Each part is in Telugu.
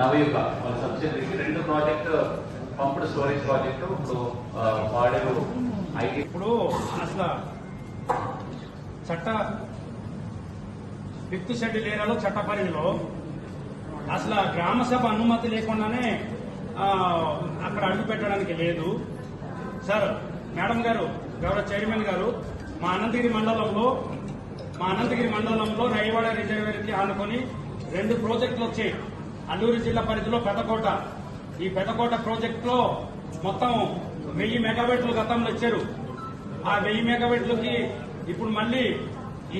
నవయుగ వాళ్ళ సబ్సిడరీకి రెండు ప్రాజెక్ట్ పంప్డ్ స్టోరేజ్ ప్రాజెక్టు ఇప్పుడు వాడేరు ఐటీ. ఇప్పుడు అసలు చట్ట ఫిఫ్త్ షెడ్యూల్ ఏరియాలో చట్ట పరిధిలో అసలు గ్రామ సభ అనుమతి లేకుండానే అక్కడ అడుగు పెట్టడానికి లేదు. సార్ మేడం గారు గౌరవ చైర్మన్ గారు మా అనంతగిరి మండలంలో మా అనంతగిరి మండలంలో రైవాడ రిజర్వేర్కి ఆనుకొని రెండు ప్రాజెక్టులు వచ్చాయి. అల్లూరు జిల్లా పరిధిలో పెద్దకోట. ఈ పెద్దకోట ప్రాజెక్టులో మొత్తం వెయ్యి మెగాబెట్లు గతంలో ఇచ్చారు. ఆ వెయ్యి మెగాబెట్లకి ఇప్పుడు మళ్ళీ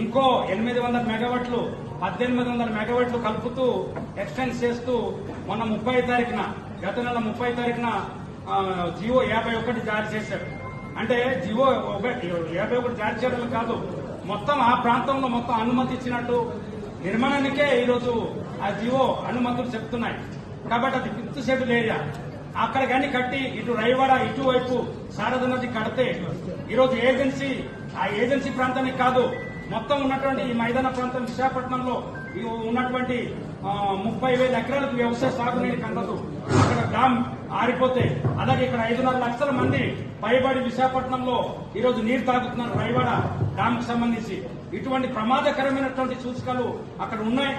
ఇంకో ఎనిమిది వందల మెగావెట్లు పద్దెనిమిది వందల మెగావెట్లు కలుపుతూ ఎక్స్టెండ్ చేస్తూ మొన్న ముప్పై తారీఖున గత నెల ముప్పై తారీఖున జియో యాభై ఒకటి జారీ చేశారు. అంటే జియో యాభై ఒకటి జారీ చేయడం కాదు మొత్తం ఆ ప్రాంతంలో మొత్తం అనుమతి ఇచ్చినట్టు నిర్మాణానికే ఈరోజు ఆ జీవో అనుమతులు చెప్తున్నాయి. కాబట్టి అది ఫిఫ్త్ షెడ్యూల్ ఏరియా. అక్కడ కానీ కట్టి ఇటు రైవాడ ఇటువైపు శారద నది కడితే ఈరోజు ఏజెన్సీ ఆ ఏజెన్సీ ప్రాంతానికి కాదు మొత్తం ఉన్నటువంటి ఈ మైదాన ప్రాంతం విశాఖపట్నంలో ఉన్నటువంటి ముప్పై వేల ఎకరాలకు వ్యవసాయ సాగునీరు అందదు అక్కడ డామ్ ఆరిపోతే అలాగే ఇక్కడ ఐదున్నర లక్షల మంది పైబడి విశాఖపట్నంలో ఈరోజు నీరు తాగుతున్నారు రైవాడ డామ్కు సంబంధించి. ఇటువంటి ప్రమాదకరమైనటువంటి సూచికలు అక్కడ ఉన్నాయి.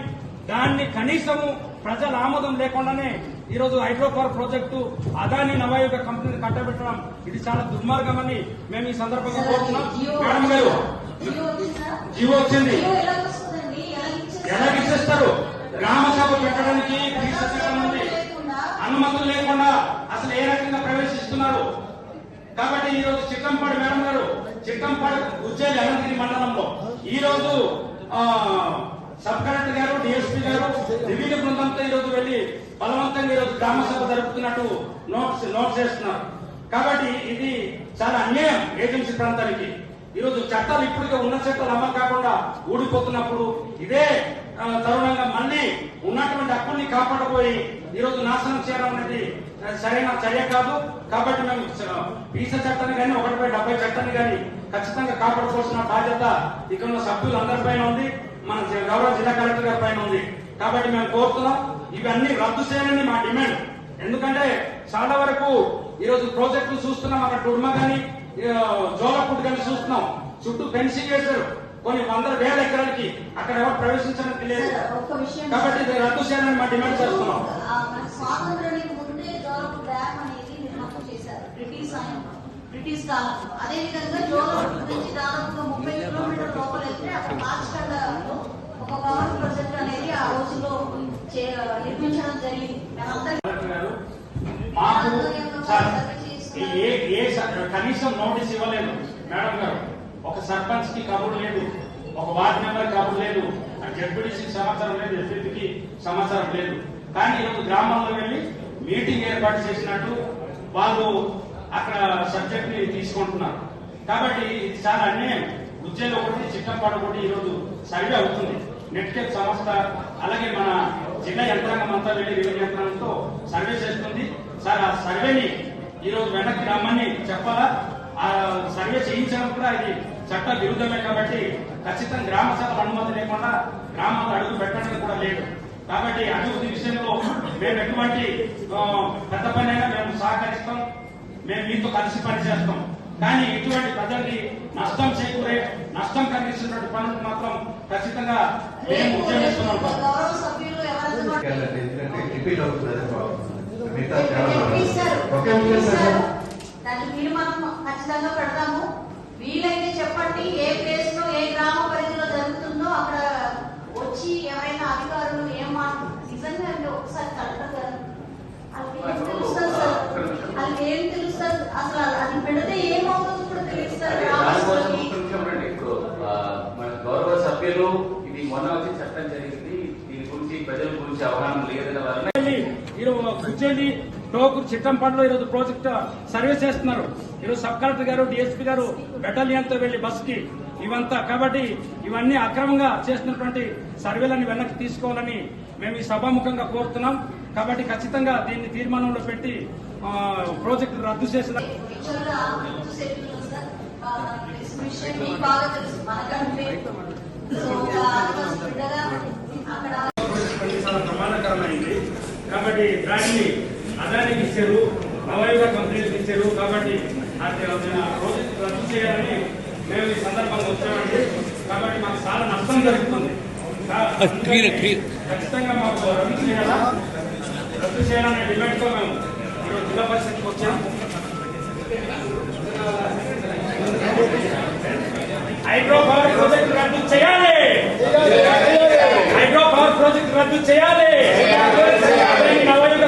దాన్ని కనీసము ప్రజల ఆమోదం లేకుండానే ఈరోజు హైడ్రోపవర్ ప్రాజెక్టు అదాని నవయుగ కంపెనీని కట్టబెట్టడం ఇది చాలా దుర్మార్గమని మేము ఈ సందర్భంగా కోరుతున్నాం. మేడం గారు? జీవో వచ్చింది? ఎలా ఇచ్చేస్తారు? గ్రామ సభ పెట్టడానికి క్రీస్తు శకం ఉంది లేకుండా అనుమతులు లేకుండా అసలు ఏ రకంగా ప్రవేశిస్తున్నారు కాబట్టి ఈ రోజు చిట్టంపాడు మేడం గారు చిక్కంపాడు ఉజ్జయిని అనంతగిరి మండలంలో. ఈ రోజు ఆ, సబ్ కలెక్టర్ గారు డిఎస్పీ గారు రివ్యూ బృందంతో ఈ రోజు వెళ్ళి బలవంతంగా ఈ రోజు గ్రామ సభ జరుపుతున్నట్టు నోట్స్ నోట్ చేస్తున్నారు కాబట్టి ఇది చాలా అన్యాయం ఏజెన్సీ ప్రాంతానికి. ఈ రోజు చట్టాలు ఇప్పటికే ఉన్న చట్టాలు అమలు కాకుండా ఊడిపోతున్నప్పుడు ఇదే తరుణంగా మళ్ళీ ఉన్నటువంటి హక్కుల్ని కాపాడబోయి ఈ రోజు నాశనం చేయడం అనేది సరైన చర్య కాదు. కాబట్టి మేము పీస చట్టాన్ని కానీ ఒకటి బై డెబ్బై చట్టాన్ని కానీ ఖచ్చితంగా కాపాడుకోవాల్సిన బాధ్యత ఇక్కడ ఉన్న సభ్యులందరిపైన ఉంది. మన గౌరవ జిల్లా కలెక్టర్ గారి పైన ఉంది. కాబట్టి మేము కోరుతున్నాం ఇవన్నీ రద్దు చేయాలని మా డిమాండ్. ఎందుకంటే చాలా వరకు ఈ రోజు ప్రాజెక్టులు చూస్తున్నాం అక్కడ టుర్మ కానీ జోలపుట్ కానీ చూస్తున్నాం. చుట్టూ ఫెన్సింగ్ వేశారు. కొన్ని వందల వేల ఎకరాలకి అక్కడ ఎవరు ప్రవేశించడానికి లేదు. కాబట్టి ఇది రద్దు చేయాలని మా డిమాండ్ చేస్తున్నాం. బ్రిటిష్ కాలంలో. అదే విధంగా జోలపు నుంచి దాదాపుగా ముప్పై కిలోమీటర్ లోపల వెళ్తే అక్కడ మార్చికండలో ఒక పవర్ ప్రాజెక్ట్ అనేది ఆ రోజుల్లో చే- నిర్మించడం జరిగింది. మాకు ఏ ఏ కనీసం నోటీస్ ఇవ్వలేదు. మేడం గారు ఒక సర్పంచ్కి కబురు లేదు ఒక వార్డ్ మెంబర్ కబురు లేదు జడ్పీటీసీ సమాచారం లేదు ఎస్పీకి సమాచారం లేదు. కానీ ఈరోజు గ్రామంలో వెళ్ళి మీటింగ్ ఏర్పాటు చేసినట్టు వాళ్ళు అక్కడ సబ్జెక్ట్ని తీసుకుంటున్నారు. కాబట్టి ఇది చాలా అన్యాయం. ఉద్యోగం ఒకటి చిట్టంపాడు ఒకటి ఈరోజు సర్వే అవుతుంది. నెట్కెట్ సంస్థ అలాగే మన జిల్లా యంత్రాంగం అంతా వెళ్ళి వివిధ యంత్రాంగంతో సర్వే చేస్తుంది. సార్ ఆ సర్వేని ఈ రోజు వెనక్కి రమ్మని చెప్పాలా? ఆ సర్వే చేయించడం కూడా ఇది చట్ట విరుద్ధమే కాబట్టి ఖచ్చితంగా గ్రామ సభల అనుమతి లేకుండా గ్రామాలు అడుగు పెట్టడం కూడా లేదు. కాబట్టి అభివృద్ధి విషయంలో మేము ఎటువంటి పెద్ద పని అయినా మేము సహకరిస్తాం. మేము మీతో కలిసి పనిచేస్తాం. కానీ ఇటువంటి ప్రజలకి నష్టం చేకూరే నష్టం కలిగిస్తున్నటువంటి పనులు మాత్రం ఖచ్చితంగా మేము ఉద్యమిస్తున్నాం. మిగతా ఖచ్చితంగా పెడతాము. వీలైతే చెప్పండి ఏ ప్లేస్లో ఏ గ్రామ పరిధిలో జరుగుతుందో అక్కడ వచ్చి ఎవరైనా అధికారులు ఏం మాట నిజంగా అండి ఒకసారి గారు. వాళ్ళకి ఏం తెలుస్తుంది సార్ వాళ్ళకి ఏం తెలుస్తుంది అసలు? అది పెడితే ఏమవుతుందో కూడా మన గౌరవ సభ్యులు ఇది మొన్న వచ్చి చట్టం జరిగింది. దీని గురించి ప్రజల గురించి అవగాహన లేదన్న ఈరోజు కూర్చోండి టోకు చిట్టంపాడులో ఈరోజు ప్రాజెక్ట్ సర్వే చేస్తున్నారు. ఈరోజు సబ్ కలెక్టర్ గారు డిఎస్పీ గారు బెటాలియన్తో వెళ్ళి బస్కి ఇవంతా కాబట్టి ఇవన్నీ అక్రమంగా చేసినటువంటి సర్వేలని వెనక్కి తీసుకోవాలని మేము ఈ సభాముఖంగా కోరుతున్నాం. కాబట్టి ఖచ్చితంగా దీన్ని తీర్మానంలో పెట్టి ప్రాజెక్టు రద్దు చేసిన ప్రమాదకరం కాబట్టి దాన్ని అదానికి ఇచ్చారు నవయుగ కంపెనీలకు ఇచ్చారు. కాబట్టి అది రద్దు చేయాలని మేము ఈ సందర్భంగా వచ్చామండి. కాబట్టి మాకు చాలా నష్టం జరుగుతుంది. ఖచ్చితంగా మాకు రద్దు చేయాలా? రద్దు చేయాలనే డిమాండ్తో మేము ఈరోజు జిల్లా పరిషత్కి వచ్చాం. హైడ్రో పవర్ ప్రాజెక్టు రద్దు చేయాలి! హైడ్రో పవర్ ప్రాజెక్టు రద్దు చేయాలి!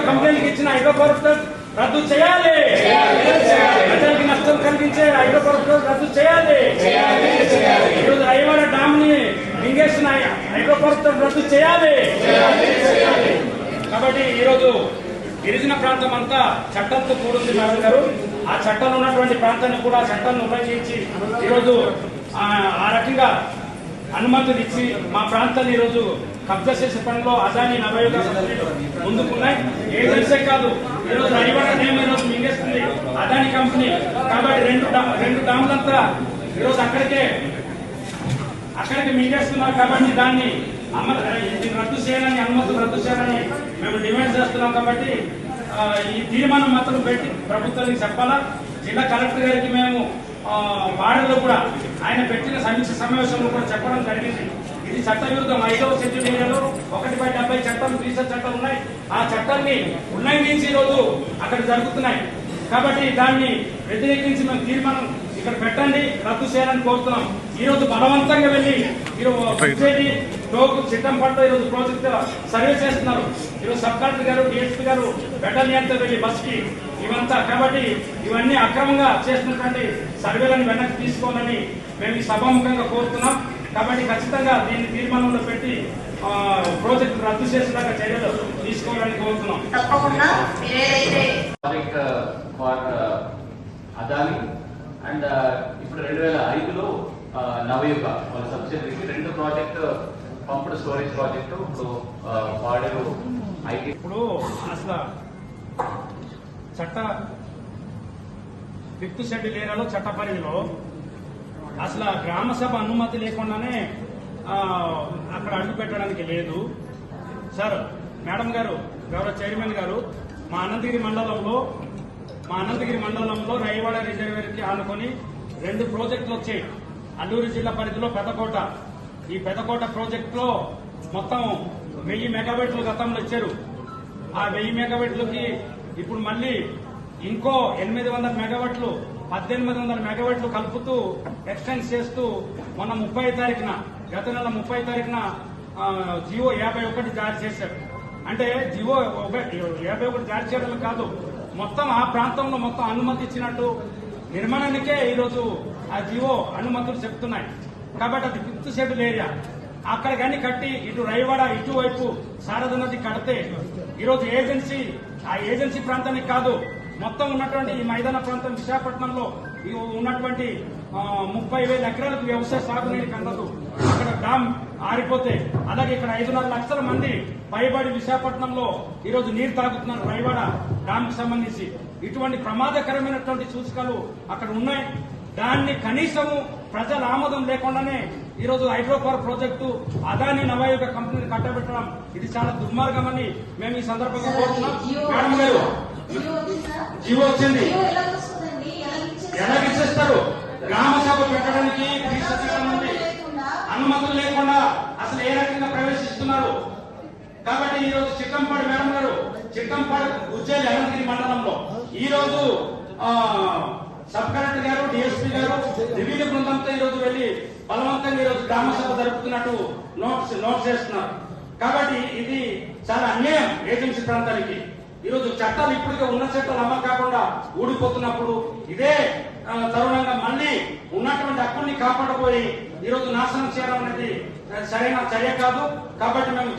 కంపెనీలకు ఇచ్చిన హైడ్రో ప్రాజెక్టు రద్దు చేయాలి. ప్రజలకి నష్టం కలిగించే హైడ్రో ప్రాజెక్టు రద్దు చేయాలి. ఈరోజు రైవాడ డామ్ని మింగేసిన హైడ్రో ప్రాజెక్టు రద్దు చేయాలి. కాబట్టి ఈరోజు గిరిజన ప్రాంతం అంతా చట్టంతో కూడుంది మేడం గారు. ఆ చట్టంలో ఉన్నటువంటి ప్రాంతాన్ని కూడా చట్టాన్ని ఉపయోగించి ఈరోజు ఆ రకంగా అనుమతులు ఇచ్చి మా ప్రాంతాన్ని ఈరోజు కబ్జా చేసే పనిలో అదాని నవయుగ ముందుకున్నాయి. ఏజెన్సీ కాదు ఈరోజు రైవాడ నేమ్ ఈరోజు మింగేస్తుంది అదాని కంపెనీ. కాబట్టి రెండు రెండు డాములంతా ఈరోజు అక్కడికే అక్కడికి మింగేస్తున్నారు కాబట్టి దాన్ని అమ్మ ఇది రద్దు చేయాలని అనుమతులు రద్దు చేయాలని మేము డిమాండ్ చేస్తున్నాం కాబట్టి ఈ తీర్మానం మాత్రం పెట్టి ప్రభుత్వానికి చెప్పాలా? జిల్లా కలెక్టర్ గారికి మేము ఆ, కూడా ఆయన పెట్టిన సమీక్ష సమావేశంలో కూడా చెప్పడం జరిగింది. ఇది చట్టవిరుద్ధం. ఐదవ షెడ్యూల్ ఒకటి బై డెబ్బై చట్టం రీసెర్చ్ చట్టం ఉన్నాయి. ఆ చట్టాన్ని ఉల్లంఘించి ఈ రోజు అక్కడ జరుగుతున్నాయి. కాబట్టి దాన్ని వ్యతిరేకించి మేము తీర్మానం ఇక్కడ పెట్టండి రద్దు చేయాలని కోరుతున్నాం. ఈ రోజు బలవంతంగా వెళ్ళి ఈరోజు టోకు చిట్టంపట్ల ఈ రోజు ప్రాజెక్ట్ సర్వే చేస్తున్నారు. ఈరోజు సబ్ కలెక్టర్ గారు డిఎస్పీ గారు బెటాలియన్తో వెళ్ళి బస్కి ఇవంతా. కాబట్టి ఇవన్నీ అక్రమంగా చేస్తున్నటువంటి సర్వేలను వెనక్కి తీసుకోవాలని మేము ఈ సభాముఖంగా కోరుతున్నాం. కాబట్టి ఖచ్చితంగా దీన్ని తీర్మానంలో పెట్టి ఆ, ప్రాజెక్టు రద్దు చేసేలాగా చర్యలు తీసుకోవాలని కోరుతున్నాం. తప్పకుండా అదాని అండ్ ఇప్పుడు రెండు వేల ఐదులో నవయుగ వాళ్ళ సబ్సిడరీకి రెండు ప్రాజెక్ట్ పంపుడు స్టోరేజ్ ప్రాజెక్టు ఇప్పుడు వాడేరు ఐటీ ఇప్పుడు అసలు చట్ట ఫిఫ్త్ షెడ్యూల్ ఏరియాలో చట్ట పరిధిలో అసలు ఆ గ్రామ సభ అనుమతి లేకుండానే అక్కడ అడుగు పెట్టడానికి లేదు. సార్ మేడం గారు గౌరవ చైర్మన్ గారు మా అనంతగిరి మండలంలో మా అనంతగిరి మండలంలో రైవాడ రిజర్వేర్కి ఆనుకొని రెండు ప్రాజెక్టులు వచ్చాయి. అల్లూరు జిల్లా పరిధిలో పెద్దకోట ఈ పెద్దకోట ప్రాజెక్టులో మొత్తం వెయ్యి మెగాబెట్లు గతంలో ఇచ్చారు. ఆ వెయ్యి మెగావాట్లకి ఇప్పుడు మళ్ళీ ఇంకో ఎనిమిది వందల మెగావాట్లు పద్దెనిమిది వందల మెగావాట్లు కలుపుతూ ఎక్స్టెండ్ చేస్తూ మొన్న ముప్పై తారీఖున గత నెల ముప్పై తారీఖున జియో యాభై ఒకటి జారీ చేశారు. అంటే జియో ఒక- యాభై ఒకటి జారీ చేయడం కాదు మొత్తం ఆ ప్రాంతంలో మొత్తం అనుమతి ఇచ్చినట్టు నిర్మాణానికే ఈరోజు ఆ జియో అనుమతులు చెప్తున్నాయి. కాబట్టి అది ఫిఫ్త్ షెడ్యూల్ ఏరియా అక్కడ కానీ కట్టి ఇటు రైవాడ ఇటువైపు శారద నది కడితే ఈరోజు ఏజెన్సీ ఆ ఏజెన్సీ ప్రాంతానికి కాదు మొత్తం ఉన్నటువంటి ఈ మైదాన ప్రాంతం విశాఖపట్నంలో ఈ ఉన్నటువంటి ముప్పై వేల ఎకరాలకు వ్యవసాయ సాగునీరు అందదు అక్కడ డామ్ ఆరిపోతే అలాగే ఇక్కడ ఐదున్నర లక్షల మంది పైబడి విశాఖపట్నంలో ఈరోజు నీరు తాగుతున్నారు రైవాడ డామ్కి సంబంధించి. ఇటువంటి ప్రమాదకరమైనటువంటి సూచికలు అక్కడ ఉన్నాయి. దాన్ని కనీసము ప్రజల ఆమోదం లేకుండానే ఈ రోజు ప్రాజెక్టు అదాని నవయుగ కంపెనీని కట్టబెట్టడం ఇది చాలా దుర్మార్గమని మేము ఈ సందర్భంగా కోరుతున్నాం. మేడం గారు జీవో వచ్చింది. ఎలా ఇచ్చేస్తారు? గ్రామ సభ పెట్టడానికి ఉంది అనుమతులు లేకుండా అసలు ఏ రకంగా ప్రవేశిస్తున్నారు? కాబట్టి ఈ రోజు చిక్కంపాడు మేడం గారు చిక్కంపాడు ఉజ్జయిని అనంతగిరి మండలంలో. ఈ రోజు ఆ, సబ్ కలెక్టర్ గారు డిఎస్పీ గారు వివిధ బృందంతో ఈ రోజు వెళ్ళి బలవంతంగా ఈ రోజు గ్రామ సభ జరుపుతున్నట్టు నోట్స్ నోట్ చేస్తున్నారు. కాబట్టి ఇది చాలా అన్యాయం ఏజెన్సీ ప్రాంతానికి. ఈరోజు చట్టాలు ఇప్పటికే ఉన్న చట్టాలు అమ్మ కాకుండా ఊడిపోతున్నప్పుడు ఇదే తరుణంగా మళ్ళీ ఉన్నటువంటి హక్కుల్ని కాపాడబోయి ఈ రోజు నాశనం చేయడం అనేది సరైన చర్య కాదు. కాబట్టి మేము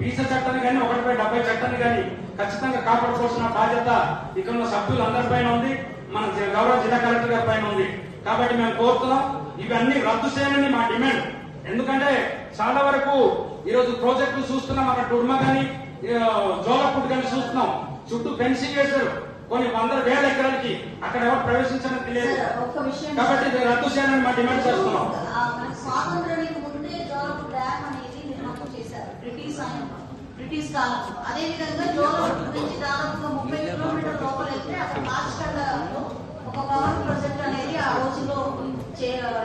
వీస చట్టాన్ని కానీ ఒకటిపై డెబ్బై చట్టాన్ని కానీ ఖచ్చితంగా కాపాడుకోవాల్సిన బాధ్యత ఇక్కడ ఉన్న సభ్యులందరిపైన ఉంది. మన గౌరవ జిల్లా కలెక్టర్ గారి పైన ఉంది. కాబట్టి మేము కోరుతున్నాం ఇవన్నీ రద్దు చేయాలని మా డిమాండ్. ఎందుకంటే చాలా వరకు ఈరోజు ప్రాజెక్టులు చూస్తున్నాం అక్కడ టుర్మ కానీ జోలపుట్ కానీ చూస్తున్నాం. చుట్టూ ఫెన్సింగ్ వేశారు. కొన్ని వందల వేల ఎకరాలకి అక్కడ ఎవరు ప్రవేశించడానికి లేదు. కాబట్టి రద్దు చేయాలని మా డిమాండ్ చేస్తున్నాం. బ్రిటిష్ ఆయన బ్రిటిష్ కాలం అదే విధంగా నుంచి దాదాపుగా ముప్పై కిలోమీటర్ లోపల వెళ్తే అక్కడ మార్చకండలో ఒక పవర్ ప్రాజెక్ట్ అనేది ఆ రోజులో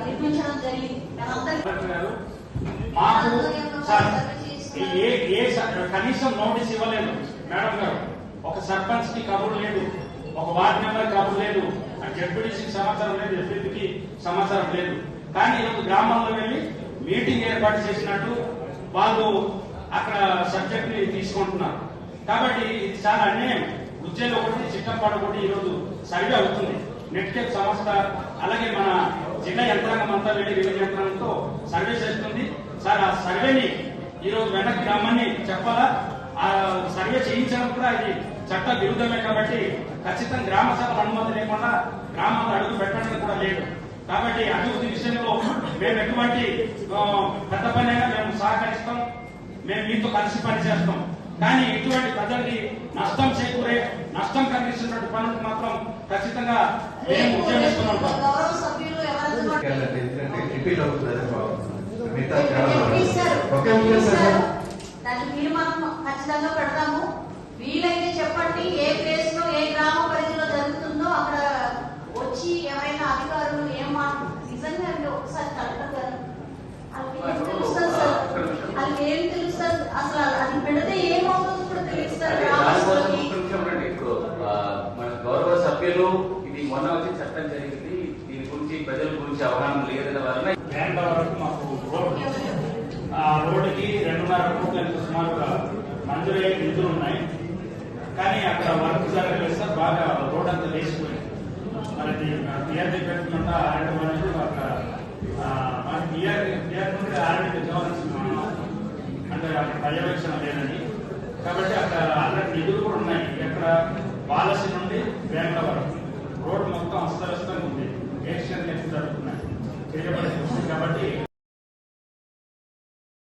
నిర్మించడం జరిగింది. మాకు ఏ ఏ కనీసం నోటీస్ ఇవ్వలేదు. మేడం గారు ఒక సర్పంచ్కి కబురు లేదు ఒక వార్డ్ మెంబర్ కబురు లేదు డెప్యూటీసీకి సమాచారం లేదు ఎస్పీకి సమాచారం లేదు. కానీ ఈరోజు గ్రామంలో వెళ్ళి మీటింగ్ ఏర్పాటు చేసినట్టు వాళ్ళు అక్కడ సబ్జెక్ట్ని తీసుకుంటున్నారు. కాబట్టి ఇది చాలా అన్యాయం. ఉజ్జయిలో ఒకటి చిట్టంపాడు ఒకటి ఈరోజు సర్వే అవుతుంది. నెట్కెట్ సంస్థ అలాగే మన జిల్లా యంత్రాంగం అంతా వెళ్ళి విలేజ్ యంత్రాంగంతో సర్వే చేస్తుంది. సార్ ఆ సర్వేని ఈ రోజు వెనక్కి రమ్మని చెప్పాలా? ఆ సర్వే చేయించడం కూడా ఇది చట్ట విరుద్ధమే కాబట్టి ఖచ్చితంగా గ్రామ సభల అనుమతి లేకుండా గ్రామాల్లో అడుగు పెట్టడానికి కూడా లేదు. కాబట్టి అభివృద్ధి విషయంలో మేము ఎటువంటి పెద్ద పని అయినా మేము సహకరిస్తాం. మేము మీతో కలిసి పనిచేస్తాం. కానీ ఇటువంటి ప్రజలకి నష్టం చేకూరే నష్టం కలిగిస్తున్నటువంటి పనులకు మాత్రం ఖచ్చితంగా మేము రేపు మిగతా. ఒకే. దానికి తీర్మానం ఖచ్చితంగా పెడతాము వీలైతే చెప్పండి ఏ ప్లేస్లో ఏ గ్రామ పరిధిలో జరుగుతుందో అక్కడ వచ్చి ఎవరైనా అధికారులు ఏం మాట నిజంగా అండి ఒకసారి కలెక్టర్ గారు సుమారుగా మంజూరయ్యే నిధులు ఉన్నాయి. కానీ అక్కడ వర్క్ జరగలేదు సార్ బాగా రోడ్ అంతా వేసిపోయింది మరి టీఆర్డీ పెట్టకుండా ఆర్డీ అనేది అక్కడ మన టీఆర్డీ టీఆర్డీ నుండి ఆర్డీ పెట్టవలసిన అంటే అక్కడ పర్యవేక్షణ లేదని. కాబట్టి అక్కడ ఆల్రెడీ నిధులు కూడా ఉన్నాయి. ఎక్కడ పాలసీ నుండి వేంగళ వరకు. రోడ్డు మొత్తం అస్తవ్యస్తంగా ఉంది. ఏషియన్ లెఫ్ట్ జరుగుతున్నాయి. తిరగబడి కాబట్టి